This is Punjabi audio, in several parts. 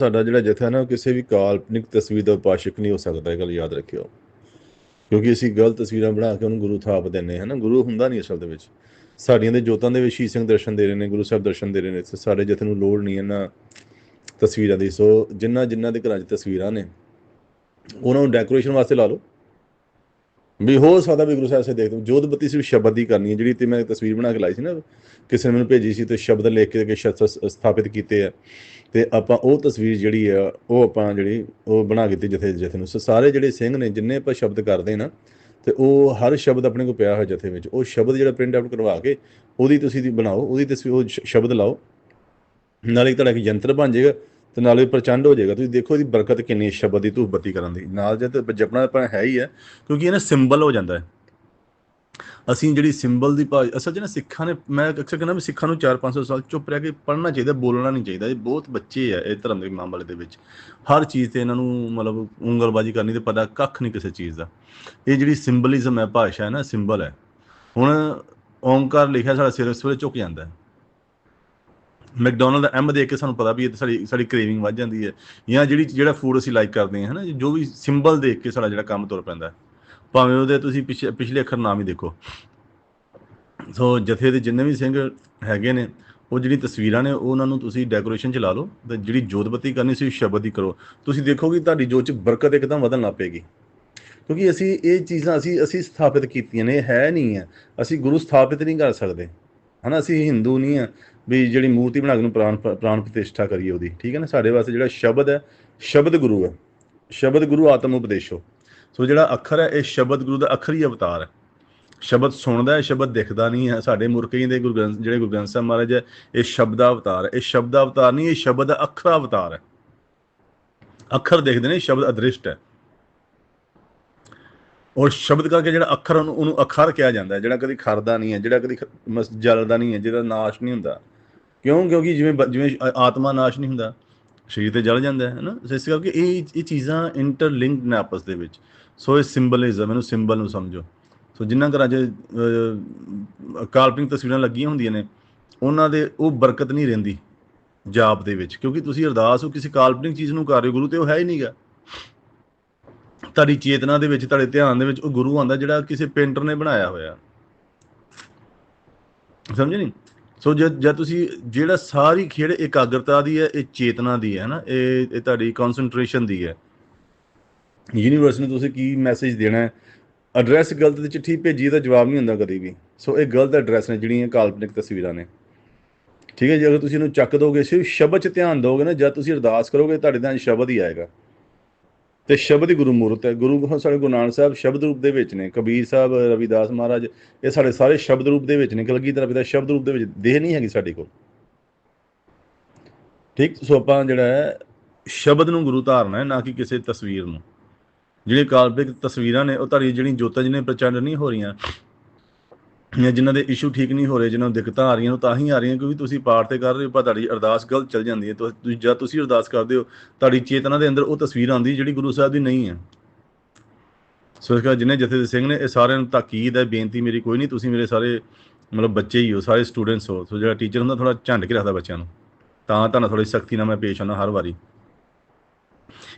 ਸਾਡਾ ਜਿਹੜਾ ਜਥਾ ਹੈ ਨਾ, ਉਹ ਕਿਸੇ ਵੀ ਕਾਲਪਨਿਕ ਤਸਵੀਰ ਦਾ ਉਪਾਸ਼ਕ ਨਹੀਂ ਹੋ ਸਕਦਾ, ਇਹ ਗੱਲ ਯਾਦ ਰੱਖਿਓ। ਕਿਉਂਕਿ ਅਸੀਂ ਗਲਤ ਤਸਵੀਰਾਂ ਬਣਾ ਕੇ ਉਹਨੂੰ ਗੁਰੂ ਥਾਪ ਦਿੰਨੇ ਹਾਂ ਨਾ। ਗੁਰੂ ਹੁੰਦਾ ਨਹੀਂ ਅਸਲ ਦੇ ਵਿੱਚ। ਸਾਡੀਆਂ ਦੇ ਜੋਤਾਂ ਦੇ ਵਿੱਚ ਸ਼ੀਸ਼ ਸਿੰਘ ਦਰਸ਼ਨ ਦੇ ਰਹੇ ਨੇ, ਗੁਰੂ ਸਾਹਿਬ ਦਰਸ਼ਨ ਦੇ ਰਹੇ ਨੇ। ਸਾਡੇ ਜਥੇ ਨੂੰ ਲੋੜ ਨਹੀਂ ਇਹਨਾਂ ਤਸਵੀਰਾਂ ਦੀ। ਸੋ ਜਿੰਨਾ ਜਿੰਨਾ ਦੇ ਘਰਾਂ 'ਚ ਤਸਵੀਰਾਂ ਨੇ, ਉਹਨਾਂ ਨੂੰ ਡੈਕੋਰੇਸ਼ਨ ਵਾਸਤੇ ਲਾ ਲਓ। ਵੀ ਹੋ ਸਕਦਾ ਵੀ ਗੁਰੂ ਸਾਹਿਬ ਸੇ ਦੇਖ ਦੋ ਜੋਤ ਬੱਤੀ ਸਿਰਫ ਸ਼ਬਦ ਦੀ ਕਰਨੀ ਹੈ, ਜਿਹੜੀ ਤੇ ਮੈਂ ਤਸਵੀਰ ਬਣਾ ਕੇ ਲਾਈ ਸੀ ਨਾ, ਕਿਸੇ ਨੇ ਮੈਨੂੰ ਭੇਜੀ ਸੀ ਤੇ ਸ਼ਬਦ ਲਿਖ ਕੇ ਕਿ ਸਥਾਪਿਤ ਕੀਤੇ ਆ। ਤੇ ਆਪਾਂ ਉਹ ਤਸਵੀਰ ਜਿਹੜੀ ਆ, ਉਹ ਆਪਾਂ ਜਿਹੜੀ, ਉਹ ਬਣਾ ਕੇ ਦਿੱਤੀ ਜਥੇ ਜਥੇ ਨੂੰ। ਸਾਰੇ ਜਿਹੜੇ ਸਿੰਘ ਨੇ, ਜਿੰਨੇ ਆਪਾਂ ਸ਼ਬਦ ਕਰਦੇ ਨਾ, ਤੇ ਉਹ ਹਰ ਸ਼ਬਦ ਆਪਣੇ ਕੋਲ ਪਿਆ ਹੋਇਆ ਜਥੇ ਵਿੱਚ। ਉਹ ਸ਼ਬਦ ਜਿਹੜਾ ਪ੍ਰਿੰਟ ਆਊਟ ਕਰਵਾ ਕੇ, ਉਹਦੀ ਤੁਸੀਂ ਦੀ ਬਣਾਓ, ਉਹਦੀ ਤਸਵੀਰ ਉਹ ਸ਼ਬਦ ਲਾਓ। ਨਾਲੇ ਤੁਹਾਡਾ ਇੱਕ ਯੰਤਰ ਬਣ ਜਾਏਗਾ। ਤੇ ਨਾਲੇ ਪ੍ਰਚੰਡ ਹੋ ਜਾਏਗਾ। ਤੁਸੀਂ ਦੇਖੋ ਇਹਦੀ ਬਰਕਤ ਕਿੰਨੀ ਸ਼ਬਦ ਦੀ ਧੂਫਬਤੀ ਕਰਨ ਦੀ। ਨਾਲ ਜੇ ਜਪਣਾ ਆਪਣਾ ਹੈ ਹੀ ਹੈ, ਕਿਉਂਕਿ ਇਹ ਨਾ ਸਿੰਬਲ ਹੋ ਜਾਂਦਾ ਹੈ। ਅਸੀਂ ਜਿਹੜੀ ਸਿੰਬਲ ਦੀ ਭਾਸ਼ਾ ਅਸਲ 'ਚ ਨਾ ਸਿੱਖਾਂ ਨੇ, ਮੈਂ ਅਕਸਰ ਕਹਿੰਦਾ ਵੀ ਸਿੱਖਾਂ ਨੂੰ 4-500 ਸਾਲ ਚੁੱਪ ਰਹਿ ਕੇ ਪੜ੍ਹਨਾ ਚਾਹੀਦਾ, ਬੋਲਣਾ ਨਹੀਂ ਚਾਹੀਦਾ। ਇਹ ਬਹੁਤ ਬੱਚੇ ਆ ਇਹ ਧਰਮ ਦੇ ਮਾਮਲੇ ਦੇ ਵਿੱਚ। ਹਰ ਚੀਜ਼ ਤੇ ਇਹਨਾਂ ਨੂੰ ਮਤਲਬ ਉਂਗਲਬਾਜੀ ਕਰਨੀ ਤੇ ਪਤਾ ਕੱਖ ਨਹੀਂ ਕਿਸੇ ਚੀਜ਼ ਦਾ। ਇਹ ਜਿਹੜੀ ਸਿੰਬਲਿਜ਼ਮ ਹੈ, ਭਾਸ਼ਾ ਹੈ ਨਾ, ਸਿੰਬਲ ਹੈ। ਹੁਣ ਓਮਕਾਰ ਲਿਖਿਆ ਸਾਡਾ ਸਿਰ ਉਸ ਵੇਲੇ ਝੁਕ ਜਾਂਦਾ ਹੈ। ਮੈਕਡੋਨਲਡ ਦਾ ਐਮ ਦੇਖ ਕੇ ਸਾਨੂੰ ਪਤਾ ਵੀ ਇਹ ਤਾਂ ਸਾਡੀ ਸਾਡੀ ਕ੍ਰੇਵਿੰਗ ਵੱਧ ਜਾਂਦੀ ਹੈ। ਜਾਂ ਜਿਹੜੀ, ਜਿਹੜਾ ਫੂਡ ਅਸੀਂ ਲਾਈਕ ਕਰਦੇ ਹਾਂ, ਹਨਾ, ਜੋ ਵੀ ਸਿੰਬਲ ਦੇਖ ਕੇ ਸਾਡਾ ਜਿਹੜਾ ਕੰਮ ਤੁਰ ਪੈਂਦਾ ਭਾਵੇਂ ਉਹਦੇ ਤੁਸੀਂ ਪਿਛਲੇ ਪਿਛਲੇ ਅੱਖਰ ਨਾਮ ਹੀ ਦੇਖੋ। ਸੋ ਜਥੇ ਦੇ ਜਿੰਨੇ ਵੀ ਸਿੰਘ ਹੈਗੇ ਨੇ, ਉਹ ਜਿਹੜੀ ਤਸਵੀਰਾਂ ਨੇ, ਉਹਨਾਂ ਨੂੰ ਤੁਸੀਂ ਡੈਕੋਰੇਸ਼ਨ ਚ ਲਾ ਲਓ ਤੇ ਜਿਹੜੀ ਜੋਤਬੱਤੀ ਕਰਨੀ ਸੀ, ਉਹ ਸ਼ਬਦ ਹੀ ਕਰੋ। ਤੁਸੀਂ ਦੇਖੋਗੇ ਤੁਹਾਡੀ ਜੋਤ ਚ ਬਰਕਤ ਇੱਕਦਮ ਵਧਣ ਲੱਗ ਪਏਗੀ। ਕਿਉਂਕਿ ਅਸੀਂ ਇਹ ਚੀਜ਼ਾਂ, ਅਸੀਂ ਅਸੀਂ ਸਥਾਪਿਤ ਕੀਤੀਆਂ ਨੇ, ਇਹ ਹੈ ਨਹੀਂ ਹੈ। ਅਸੀਂ ਗੁਰੂ ਸਥਾਪਿਤ ਨਹੀਂ ਕਰ ਸਕਦੇ। ਹਨਾ, ਅਸੀਂ ਹਿੰਦੂ ਨਹੀਂ ਆ ਵੀ ਜਿਹੜੀ ਮੂਰਤੀ ਬਣਾ ਕੇ ਨੂੰ ਪ੍ਰਾਣ ਪ੍ਰਾਣ ਪ੍ਰਤਿਸ਼ਠਾ ਕਰੀਏ ਉਹਦੀ, ਠੀਕ ਹੈ ਨਾ? ਸਾਡੇ ਵਾਸਤੇ ਜਿਹੜਾ ਸ਼ਬਦ ਹੈ, ਸ਼ਬਦ ਗੁਰੂ ਹੈ। ਸ਼ਬਦ ਗੁਰੂ ਆਤਮ ਉਪਦੇਸ਼ੋ। ਸੋ ਜਿਹੜਾ ਅੱਖਰ ਹੈ, ਇਹ ਸ਼ਬਦ ਗੁਰੂ ਦਾ ਅੱਖਰੀ ਅਵਤਾਰ ਹੈ। ਸ਼ਬਦ ਸੁਣਦਾ ਹੈ, ਸ਼ਬਦ ਦਿਖਦਾ ਨਹੀਂ ਹੈ। ਸਾਡੇ ਮੁਰਕਈ ਦੇ ਗੁਰੂ ਗ੍ਰੰਥ, ਜਿਹੜੇ ਗੁਰੂ ਗ੍ਰੰਥ ਸਾਹਿਬ ਮਹਾਰਾਜ ਹੈ, ਇਹ ਸ਼ਬਦ ਅਵਤਾਰ ਹੈ। ਇਹ ਸ਼ਬਦ ਅਵਤਾਰ ਨਹੀਂ, ਇਹ ਸ਼ਬਦ ਦਾ ਅੱਖਰ ਅਵਤਾਰ ਹੈ। ਅੱਖਰ ਦੇਖਦੇ ਨੇ, ਸ਼ਬਦ ਅਦ੍ਰਿਸ਼ਟ ਹੈ। ਔਰ ਸ਼ਬਦ ਕਰਕੇ ਜਿਹੜਾ ਅੱਖਰ ਉਹਨੂੰ ਉਹਨੂੰ ਅੱਖਰ ਕਿਹਾ ਜਾਂਦਾ ਹੈ। ਜਿਹੜਾ ਕਦੀ ਖਰਦਾ ਨਹੀਂ ਹੈ, ਜਿਹੜਾ ਕਦੀ ਜਲਦਾ ਨਹੀਂ ਹੈ, ਜਿਹਦਾ ਨਾਸ਼ ਨਹੀਂ ਹੁੰਦਾ। ਕਿਉਂ? ਕਿਉਂਕਿ ਜਿਵੇਂ ਜਿਵੇਂ ਆਤਮਾ ਨਾਸ਼ ਨਹੀਂ ਹੁੰਦਾ, ਸਰੀਰ ਤੇ ਜਲ ਜਾਂਦਾ ਹੈ ਨਾ ਇਸ ਕਰਕੇ ਇਹ ਇਹ ਚੀਜ਼ਾਂ ਇੰਟਰਲਿੰਕਡ ਨੇ ਆਪਸ ਦੇ ਵਿੱਚ। ਸੋ ਇਹ ਸਿੰਬਲਿਜ਼ਮ ਇਹਨੂੰ ਸਿੰਬਲ ਨੂੰ ਸਮਝੋ। ਸੋ ਜਿਨ੍ਹਾਂ ਘਰਾਂ 'ਚ ਕਾਲਪਨਿਕ ਤਸਵੀਰਾਂ ਲੱਗੀਆਂ ਹੁੰਦੀਆਂ ਨੇ, ਉਹਨਾਂ ਦੇ ਉਹ ਬਰਕਤ ਨਹੀਂ ਰਹਿੰਦੀ ਜਾਪ ਦੇ ਵਿੱਚ। ਕਿਉਂਕਿ ਤੁਸੀਂ ਅਰਦਾਸ ਹੋ, ਕਿਸੇ ਕਾਲਪਨਿਕ ਚੀਜ਼ ਨੂੰ ਕਰ ਰਹੇ ਹੋ, ਗੁਰੂ ਤੇ ਉਹ ਹੈ ਹੀ ਨਹੀਂਗਾ। ਤੁਹਾਡੀ ਚੇਤਨਾ ਦੇ ਵਿੱਚ, ਤੁਹਾਡੇ ਧਿਆਨ ਦੇ ਵਿੱਚ ਉਹ ਗੁਰੂ ਆਂਦਾ ਜਿਹੜਾ ਕਿਸੇ ਪੇਂਟਰ ਨੇ ਬਣਾਇਆ ਹੋਇਆ। ਸਮਝ ਨਹੀਂ ਸੋ ਜਦ ਜਦ ਤੁਸੀਂ ਜਿਹੜਾ ਸਾਰੀ ਖੇਡ ਇਕਾਗਰਤਾ ਦੀ ਹੈ, ਇਹ ਚੇਤਨਾ ਦੀ ਹੈ ਨਾ ਇਹ ਇਹ ਤੁਹਾਡੀ ਕਨਸੈਂਟਰੇਸ਼ਨ ਦੀ ਹੈ। ਯੂਨੀਵਰਸ ਨੂੰ ਤੁਸੀਂ ਕੀ ਮੈਸੇਜ ਦੇਣਾ ਹੈ? ਐਡਰੈਸ ਗਲਤ ਤੇ ਚਿੱਠੀ ਭੇਜੀ ਤਾਂ ਜਵਾਬ ਨਹੀਂ ਹੁੰਦਾ ਕਦੀ ਵੀ। ਸੋ ਇਹ ਗਲਤ ਐਡਰੈਸ ਨੇ ਜਿਹੜੀਆਂ ਕਾਲਪਨਿਕ ਤਸਵੀਰਾਂ ਨੇ। ਠੀਕ ਹੈ ਜੇ, ਅਗਰ ਤੁਸੀਂ ਇਹਨੂੰ ਚੱਕ ਦੋਗੇ, ਸਿਰਫ ਸ਼ਬਦ 'ਚ ਧਿਆਨ ਦੋਗੇ ਨਾ ਜਦ ਤੁਸੀਂ ਅਰਦਾਸ ਕਰੋਗੇ, ਤੁਹਾਡੇ ਧਿਆਨ 'ਚ ਸ਼ਬਦ ਹੀ ਆਏਗਾ। ਤੇ ਸ਼ਬਦ ਹੀ। ਗੁਰੂ ਮੂਰਤ ਹੈ ਗੁਰੂ ਸਾਡੇ ਗੁਰੂ ਨਾਨਕ ਸਾਹਿਬ ਸ਼ਬਦ ਰੂਪ ਦੇ ਵਿੱਚ ਨੇ। ਕਬੀਰ ਸਾਹਿਬ, ਰਵਿਦਾਸ ਮਹਾਰਾਜ, ਇਹ ਸਾਡੇ ਸਾਰੇ ਸ਼ਬਦ ਰੂਪ ਦੇ ਵਿੱਚ ਨੇ। ਕਲਗੀ ਤਰ੍ਹਾਂ ਦਾ ਸ਼ਬਦ ਰੂਪ ਦੇ ਵਿੱਚ ਦੇਹ ਨਹੀਂ ਹੈਗੀ ਸਾਡੇ ਕੋਲ। ਠੀਕ? ਸੋ ਆਪਾਂ ਜਿਹੜਾ ਹੈ, ਸ਼ਬਦ ਨੂੰ ਗੁਰੂ ਧਾਰਨਾ ਹੈ, ਨਾ ਕਿ ਕਿਸੇ ਤਸਵੀਰ ਨੂੰ। ਜਿਹੜੇ ਕਾਲਪਿਕ ਤਸਵੀਰਾਂ ਨੇ, ਉਹ ਤੁਹਾਡੀ ਜਿਹੜੀ ਜੋਤਾਂ ਜਿਹਨੇ ਪ੍ਰਚੰਡ ਨਹੀਂ ਹੋ ਰਹੀਆਂ ਜਾਂ ਜਿਨ੍ਹਾਂ ਦੇ ਇਸ਼ੂ ਠੀਕ ਨਹੀਂ ਹੋ ਰਹੇ, ਜਿਨ੍ਹਾਂ ਨੂੰ ਦਿੱਕਤਾਂ ਆ ਰਹੀਆਂ, ਉਹ ਤਾਂ ਹੀ ਆ ਰਹੀਆਂ, ਕਿਉਂਕਿ ਤੁਸੀਂ ਪਾਠ ਤੇ ਕਰ ਰਹੇ ਹੋ, ਪਰ ਤੁਹਾਡੀ ਅਰਦਾਸ ਗਲਤ ਚੱਲ ਜਾਂਦੀ ਹੈ। ਤੁਸੀਂ ਜਦ ਤੁਸੀਂ ਅਰਦਾਸ ਕਰਦੇ ਹੋ, ਤੁਹਾਡੀ ਚੇਤਨਾ ਦੇ ਅੰਦਰ ਉਹ ਤਸਵੀਰ ਆਉਂਦੀ ਜਿਹੜੀ ਗੁਰੂ ਸਾਹਿਬ ਦੀ ਨਹੀਂ ਹੈ। ਸੋ ਇਸ ਕਰਕੇ ਜਿੰਨੇ ਜਥੇ ਸਿੰਘ ਨੇ, ਇਹ ਸਾਰਿਆਂ ਨੂੰ ਤਾਕੀਦ ਹੈ, ਬੇਨਤੀ ਮੇਰੀ ਕੋਈ ਨਹੀਂ, ਤੁਸੀਂ ਮੇਰੇ ਸਾਰੇ ਮਤਲਬ ਬੱਚੇ ਹੀ ਹੋ, ਸਾਰੇ ਸਟੂਡੈਂਟਸ ਹੋ। ਸੋ ਜਿਹੜਾ ਟੀਚਰ ਹੁੰਦਾ ਥੋੜਾ ਝੰਡ ਕੇ ਰੱਖਦਾ ਬੱਚਿਆਂ ਨੂੰ। ਤਾਂ ਤੁਹਾਨੂੰ ਥੋੜੀ ਸਖਤੀ ਨਾਲ ਮੈਂ ਪੇਸ਼ ਆਉਣਾ ਹਰ ਵਾਰੀ।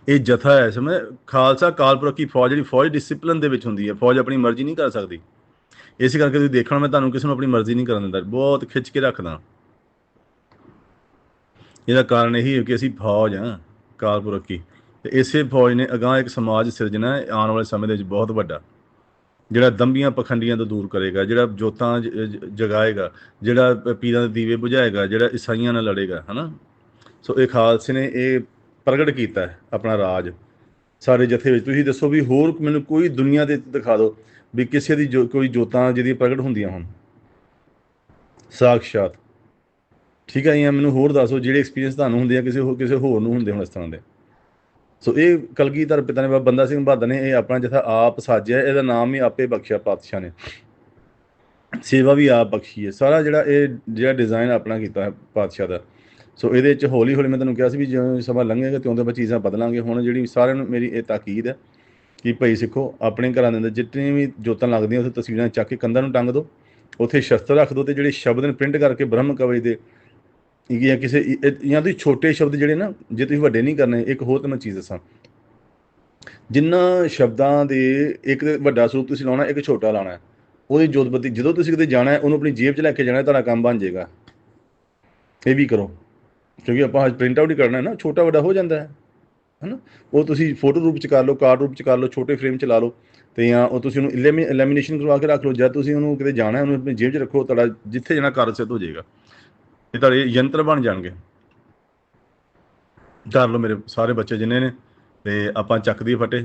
ਇਹ ਜਥਾ ਹੈ ਸਮੇਂ, ਖਾਲਸਾ ਕਾਲਪੁਰਖ ਦੀ ਫੌਜ, ਜਿਹੜੀ ਫੌਜ ਡਿਸਪਲਿਨ ਦੇ ਵਿੱਚ ਹੁੰਦੀ ਹੈ, ਫੌਜ ਆਪਣੀ ਮਰਜ਼ੀ ਨਹੀਂ ਕਰ ਸਕਦੀ। ਇਸੇ ਕਰਕੇ ਤੁਸੀਂ ਦੇਖਣਾ, ਮੈਂ ਤੁਹਾਨੂੰ ਕਿਸੇ ਨੂੰ ਆਪਣੀ ਮਰਜ਼ੀ ਨਹੀਂ ਕਰਨ ਦਿੰਦਾ। ਬਹੁਤ ਖਿੱਚ ਕੇ ਰੱਖਦਾ। ਇਹਦਾ ਕਾਰਨ ਇਹੀ ਹੈ ਕਿ ਅਸੀਂ ਫੌਜ ਹਾਂ, ਕਾਲਪੁਰਖ ਦੀ ਤੇ ਇਸੇ ਫੌਜ ਨੇ ਅਗਾਹ ਇੱਕ ਸਮਾਜ ਸਿਰਜਣਾ ਹੈ, ਆਉਣ ਵਾਲੇ ਸਮੇਂ ਦੇ ਵਿੱਚ ਬਹੁਤ ਵੱਡਾ। ਜਿਹੜਾ ਦੰਬੀਆਂ ਪਖੰਡੀਆਂ ਤੋਂ ਦੂਰ ਕਰੇਗਾ, ਜਿਹੜਾ ਜੋਤਾਂ ਜਗਾਏਗਾ, ਜਿਹੜਾ ਪੀਰਾਂ ਦੇ ਦੀਵੇ ਬੁਝਾਏਗਾ, ਜਿਹੜਾ ਈਸਾਈਆਂ ਨਾਲ ਲੜੇਗਾ, ਹਨਾ? ਸੋ ਇਹ ਖਾਲਸੇ ਨੇ ਇਹ ਪ੍ਰਗਟ ਕੀਤਾ ਆਪਣਾ ਰਾਜ। ਸਾਰੇ ਜਥੇ ਵਿੱਚ। ਤੁਸੀਂ ਦੱਸੋ ਵੀ ਹੋਰ ਮੈਨੂੰ ਕੋਈ ਦੁਨੀਆ ਦੇ ਦਿਖਾ ਦਿਓ ਵੀ ਕਿਸੇ ਦੀ ਜੋ- ਕੋਈ ਜੋਤਾਂ ਜਿਹਦੀ ਪ੍ਰਗਟ ਹੁੰਦੀਆਂ ਹੋਣ। ਸਾਖਸ਼ਾਤ ਠੀਕ ਹੈ ਜਾਂ ਮੈਨੂੰ ਹੋਰ ਦੱਸੋ ਜਿਹੜੇ ਐਕਸਪੀਰੀਅੰਸ ਤੁਹਾਨੂੰ ਹੁੰਦੇ ਆ, ਕਿਸੇ ਹੋਰ ਕਿਸੇ ਹੋਰ ਨੂੰ ਹੁੰਦੇ ਹੋਣ ਇਸ ਤਰ੍ਹਾਂ ਦੇ। ਸੋ ਇਹ ਕਲਗੀਧਰ ਪਿਤਾ ਨੇ ਬਾਬਾ ਬੰਦਾ ਸਿੰਘ ਬਹਾਦਰ ਨੇ ਇਹ ਆਪਣਾ ਜਥਾ ਆਪ ਸਾਜਿਆ, ਇਹਦਾ ਨਾਮ ਹੀ ਆਪੇ ਬਖਸ਼ਿਆ ਪਾਤਸ਼ਾਹ ਨੇ। ਸੇਵਾ ਵੀ ਆਪ ਬਖਸ਼ੀ ਹੈ। ਸਾਰਾ ਜਿਹੜਾ ਇਹ ਜਿਹੜਾ ਡਿਜ਼ਾਈਨ ਆਪਣਾ ਕੀਤਾ ਹੈ ਪਾਤਸ਼ਾਹ ਦਾ। ਸੋ ਇਹਦੇ ਵਿੱਚ ਹੌਲੀ ਹੌਲੀ ਮੈਂ ਤੁਹਾਨੂੰ ਕਿਹਾ ਸੀ ਵੀ ਜਿਵੇਂ ਸਮਾਂ ਲੰਘੇਗਾ, ਤਿਉਂ ਤੇ ਚੀਜ਼ਾਂ ਬਦਲਾਂਗੇ। ਹੁਣ ਜਿਹੜੀ ਸਾਰਿਆਂ ਨੂੰ ਮੇਰੀ ਇਹ ਤਾਕੀਦ ਹੈ ਕਿ ਭਾਈ ਸਿੱਖੋ, ਆਪਣੇ ਘਰਾਂ ਦੇ ਅੰਦਰ ਜਿੰਨੇ ਵੀ ਜੋਤਾਂ ਲੱਗਦੀਆਂ, ਉੱਥੇ ਤਸਵੀਰਾਂ ਚੱਕ ਕੇ ਕੰਧਾਂ ਨੂੰ ਟੰਗ ਦਿਓ ਉੱਥੇ ਸ਼ਸਤਰ ਰੱਖ ਦਿਓ ਤੇ ਜਿਹੜੇ ਸ਼ਬਦ ਨੇ ਪ੍ਰਿੰਟ ਕਰਕੇ ਬ੍ਰਹਮ ਕਵਚ ਦੇ, ਜਾਂ ਕਿਸੇ ਜਾਂ ਤੁਸੀਂ ਛੋਟੇ ਸ਼ਬਦ ਜਿਹੜੇ ਨਾ, ਜੇ ਤੁਸੀਂ ਵੱਡੇ ਨਹੀਂ ਕਰਨੇ, ਇੱਕ ਹੋਰ ਤਾਂ ਮੈਂ ਚੀਜ਼ ਦੱਸਾਂ। ਜਿੰਨਾ ਸ਼ਬਦਾਂ ਦੇ, ਇੱਕ ਤੇ ਵੱਡਾ ਸਰੂਪ ਤੁਸੀਂ ਲਾਉਣਾ, ਇੱਕ ਛੋਟਾ ਲਾਉਣਾ ਹੈ। ਉਹਦੀ ਜੋਤਬੱਤੀ, ਜਦੋਂ ਤੁਸੀਂ ਕਿਤੇ ਜਾਣਾ ਹੈ, ਉਹਨੂੰ ਆਪਣੀ ਜੇਬ 'ਚ ਲੈ ਕੇ ਜਾਣਾ ਤੁਹਾਡਾ ਕੰਮ ਬਣ ਜਾਏਗਾ। ਇਹ ਵੀ ਕਰੋ। ਕਿਉਂਕਿ ਆਪਾਂ ਅੱਜ ਪ੍ਰਿੰਟ ਆਊਟ ਹੀ ਕਰਨਾ ਹੈ ਨਾ ਛੋਟਾ ਵੱਡਾ ਹੋ ਜਾਂਦਾ ਹੈ ਹਨਾ ਉਹ ਤੁਸੀਂ ਫੋਟੋ ਰੂਪ ਚ ਕਰ ਲਓ ਕਾਰਡ ਰੂਪ ਚ ਕਰ ਲਓ ਛੋਟੇ ਫਰੇਮ ਚ ਲਾ ਲਓ ਤੇ ਜਾਂ ਉਹ ਤੁਸੀਂ ਉਹਨੂੰ ਲੈਮੀਨੇਸ਼ਨ ਕਰਵਾ ਕੇ ਰੱਖ ਲਓ ਜਦ ਤੁਸੀਂ ਉਹਨੂੰ ਕਿਤੇ ਜਾਣਾ ਹੈ, ਉਹਨੂੰ ਆਪਣੀ ਜੇਬ 'ਚ ਰੱਖੋ ਤੁਹਾਡਾ ਜਿੱਥੇ ਜਾਣਾ ਕਾਰਜ ਸਿੱਧ ਹੋ ਜਾਏਗਾ ਇਹ ਤੁਹਾਡੇ ਯੰਤਰ ਬਣ ਜਾਣਗੇ। ਕਰ ਲਓ ਮੇਰੇ ਸਾਰੇ ਬੱਚੇ ਜਿੰਨੇ ਨੇ ਤੇ ਆਪਾਂ ਚੱਕਦੀ ਫਟੇ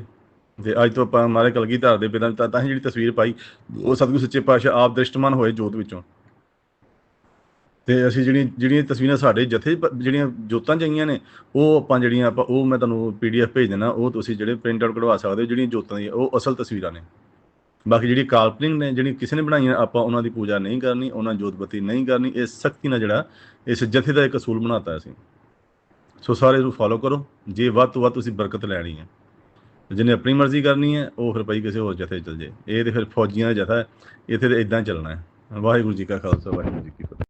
ਤੇ ਅੱਜ ਤੋਂ ਆਪਾਂ ਮਾਰੇ ਕਲਗੀ ਧਾਰ ਦੇ ਪਿਤਾ ਤਾਂ ਤਾਂ ਹੀ ਜਿਹੜੀ ਤਸਵੀਰ ਪਾਈ ਉਹ ਸਤਿਗੁਰ ਸੱਚੇ ਪਾਤਸ਼ਾਹ ਆਪ ਦ੍ਰਿਸ਼ਟਮਾਨ ਹੋਏ ਜੋਤ ਵਿੱਚੋਂ। ਤੇ ਅਸੀਂ ਜਿਹੜੀਆਂ ਜਿਹੜੀਆਂ ਤਸਵੀਰਾਂ ਸਾਡੇ ਜਥੇ ਜਿਹੜੀਆਂ ਜੋਤਾਂ ਚਾਹੀਆਂ ਨੇ, ਉਹ ਆਪਾਂ ਜਿਹੜੀਆਂ ਆਪਾਂ, ਉਹ ਮੈਂ ਤੁਹਾਨੂੰ ਪੀਡੀਐਫ ਭੇਜ ਦੇਣਾ ਉਹ ਤੁਸੀਂ ਜਿਹੜੇ ਪ੍ਰਿੰਟ ਆਊਟ ਕਢਵਾ ਸਕਦੇ ਹੋ, ਜਿਹੜੀਆਂ ਜੋਤਾਂ ਦੀਆਂ, ਉਹ ਅਸਲ ਤਸਵੀਰਾਂ ਨੇ। ਬਾਕੀ ਜਿਹੜੀ ਕਾਲਪਨਿਕ ਨੇ ਜਿਹੜੀ ਕਿਸੇ ਨੇ ਬਣਾਈਆਂ, ਆਪਾਂ ਉਹਨਾਂ ਦੀ ਪੂਜਾ ਨਹੀਂ ਕਰਨੀ, ਉਹਨਾਂ ਦੀ ਜੋਤਬੱਤੀ ਨਹੀਂ ਕਰਨੀ, ਇਹ ਸਖਤੀ ਨਾਲ ਜਿਹੜਾ, ਇਸ ਜਥੇ ਦਾ ਇੱਕ ਅਸੂਲ ਬਣਾਤਾ ਅਸੀਂ। ਸੋ ਸਾਰੇ ਨੂੰ ਫੋਲੋ ਕਰੋ, ਜੇ ਵੱਧ ਤੋਂ ਵੱਧ ਤੁਸੀਂ ਬਰਕਤ ਲੈਣੀ ਹੈ। ਜਿਹਨੇ ਆਪਣੀ ਮਰਜ਼ੀ ਕਰਨੀ ਹੈ, ਉਹ ਫਿਰ ਭਾਈ ਕਿਸੇ ਹੋਰ ਜਥੇ 'ਚ ਚਲ ਜੇ ਇਹ ਤੇ ਫਿਰ ਫੌਜੀਆਂ ਦਾ ਜਥਾ ਹੈ, ਇੱਥੇ ਤੇ ਇਦਾਂ ਚੱਲਣਾ ਹੈ। ਵਾਹਿਗੁਰੂ ਜੀ ਕਾ ਖਾਲਸਾ, ਵਾਹਿਗੁਰੂ ਜੀ ਕੀ ਫਤਿਹ।